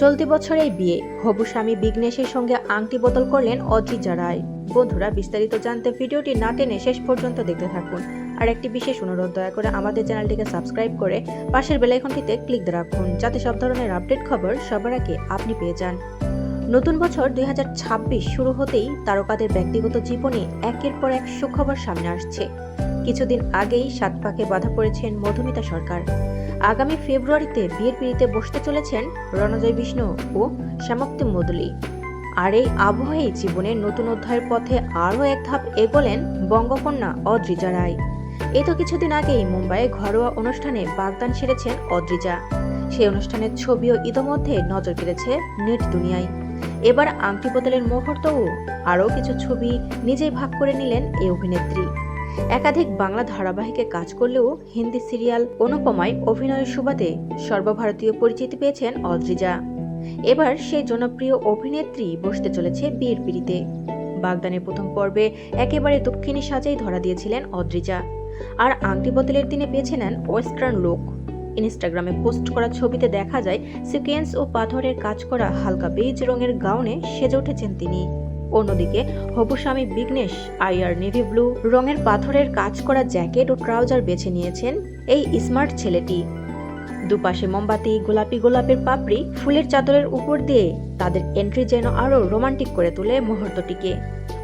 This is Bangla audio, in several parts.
চলতি বছরেই বিয়ে। হবু স্বামী বিঘ্নেশের সঙ্গে আংটি বদল করলেন অদ্রিজা রায় বন্ধুরা, বিস্তারিত জানতে ভিডিওটি না টেনে শেষ পর্যন্ত দেখতে থাকুন। আর একটি বিশেষ অনুরোধ, দয়া করে আমাদের চ্যানেলটিকে সাবস্ক্রাইব করে পাশের বেলাইকনটিতে ক্লিক দিয়ে রাখুন, যাতে সব ধরনের আপডেট খবর সবার আগে আপনি পেয়ে যান। নতুন বছর দুই হাজার ছাব্বিশ শুরু হতেই তারকাদের ব্যক্তিগত জীবনে একের পর এক সুখবর সামনে আসছে। কিছুদিন আগেই সাত পাকে বাধা পড়েছেন মধুমিতা সরকার। আগামী ফেব্রুয়ারিতে বিয়ের পিড়িতে বসতে চলেছেন রণজয় বিষ্ণু ও শ্যামক্তি মদুলি। আর এই আবহাওয়াই জীবনের নতুন অধ্যায়ের পথে আরও এক ধাপ এগোলেন বঙ্গকন্যা অদ্রিজা রায়। এই তো কিছুদিন আগেই মুম্বাইয়ে ঘরোয়া অনুষ্ঠানে বাগদান সেরেছেন অদ্রিজা। সেই অনুষ্ঠানের ছবিও ইতোমধ্যে নজর কেড়েছে নেট দুনিয়ায়। এবার আংটি বদলের মুহূর্তও আরও কিছু ছবি নিজেই ভাগ করে নিলেন এই অভিনেত্রী। একাধিক বাংলা ধারাবাহিকে কাজ করলেও হিন্দি সিরিয়াল অনুপমায় অভিনয়ের সুবাদে সর্বভারতীয় পরিচিতি পেয়েছেন অদ্রিজা এবার সেই জনপ্রিয় অভিনেত্রী বসতে চলেছে বিয়ের পিড়িতে। বাগদানের প্রথম পর্বে একেবারে দক্ষিণী সাজাই ধরা দিয়েছিলেন অদ্রিজা আর আংটি বদলের দিনে বেছে নেন ওয়েস্টার্ন লুক। ইনস্টাগ্রামে পোস্ট করা ছবিতে দেখা যায় সিকোয়েন্স ও পাথরের কাজ করা হালকা বেজ রঙের গাউনে সেজে উঠেছেন তিনি। অন্যদিকে, হবু স্বামী বিঘ্নেশ, আইয়ার নেভি ব্লু, রঙের পাথরের কাজ করা জ্যাকেট ও ট্রাউজার বেছে নিয়েছেন এই স্মার্ট ছেলেটি। দুপাশে মোমবাতি, গোলাপি গোলাপের পাপড়ি, ফুলের চাদরের উপর দিয়ে তাদের এন্ট্রি যেন আরও রোমান্টিক করে তোলে মুহূর্তটিকে।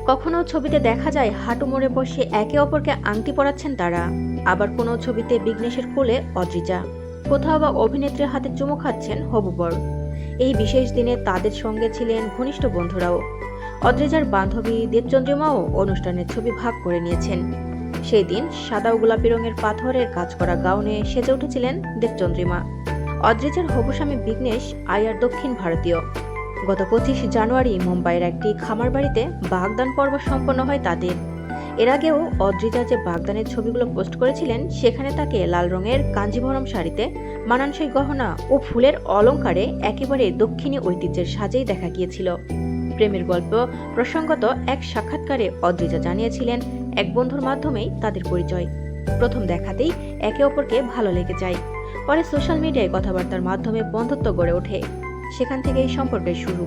কখনো ছবিতে দেখা যায়, হাঁটু মোড়ে বসে একে অপরকে আংটি পরাচ্ছেন তারা। আবার কোনো ছবিতে বিঘ্নেশের কোলে অদ্রিজা। কোথাও বা অভিনেত্রীর হাতে চুমু খাচ্ছেন হবুবর। এই বিশেষ দিনে তাদের সঙ্গে ছিলেন ঘনিষ্ঠ বন্ধুরাও। অদ্রিজার বান্ধবী দেবচন্দ্রিমাও অনুষ্ঠানের ছবি ভাগ করে নিয়েছেন। সেই দিন সাদা ও গোলাপি রঙের পাথরের কাজ করা গাউনে সেজে উঠেছিলেন দেবচন্দ্রিমা অদ্রিজার হবুস্বামী বিঘ্নেশ আয়ার দক্ষিণ ভারতীয়। গত পঁচিশ জানুয়ারি মুম্বাইয়ের একটি খামার বাড়িতে বাগদান পর্ব সম্পন্ন হয় তাদের। এর আগেও অদ্রিজা যে বাগদানের ছবিগুলো পোস্ট করেছিলেন, সেখানে তাকে লাল রঙের কাঞ্জিভরম শাড়িতে মানানসই গহনা ও ফুলের অলংকারে একেবারে দক্ষিণী ঐতিহ্যের সাজেই দেখা গিয়েছিল। প্রেমের গল্প প্রসঙ্গত এক সাক্ষাৎকারে অদ্রিজা জানিয়েছিলেন, এক বন্ধুর মাধ্যমেই তাদের পরিচয়। প্রথম দেখাতেই একে অপরকে ভালো লেগে যায়। পরে সোশ্যাল মিডিয়ায় কথাবার্তার মাধ্যমে বন্ধুত্ব গড়ে ওঠে। সেখান থেকেই সম্পর্কের শুরু।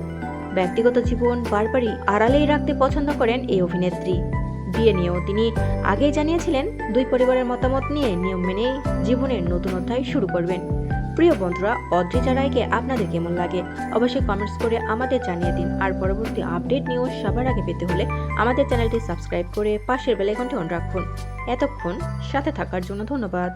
ব্যক্তিগত জীবন বারবারই আড়ালেই রাখতে পছন্দ করেন এই অভিনেত্রী। বিয়ে নিয়েও তিনি আগেই জানিয়েছিলেন, দুই পরিবারের মতামত নিয়ে নিয়ম মেনেই জীবনের নতুন অধ্যায় শুরু করবেন। প্রিয় বন্ধুরা, অদ্রিজা রায়কে আপনাদের কেমন লাগে? অবশ্যই কমেন্টস করে আমাদের জানিয়ে দিন। আর পরবর্তী আপডেট নিউজ সবার আগে পেতে হলে আমাদের চ্যানেলটি সাবস্ক্রাইব করে পাশের বেলাইকনটি অন রাখুন। এতক্ষণ সাথে থাকার জন্য ধন্যবাদ।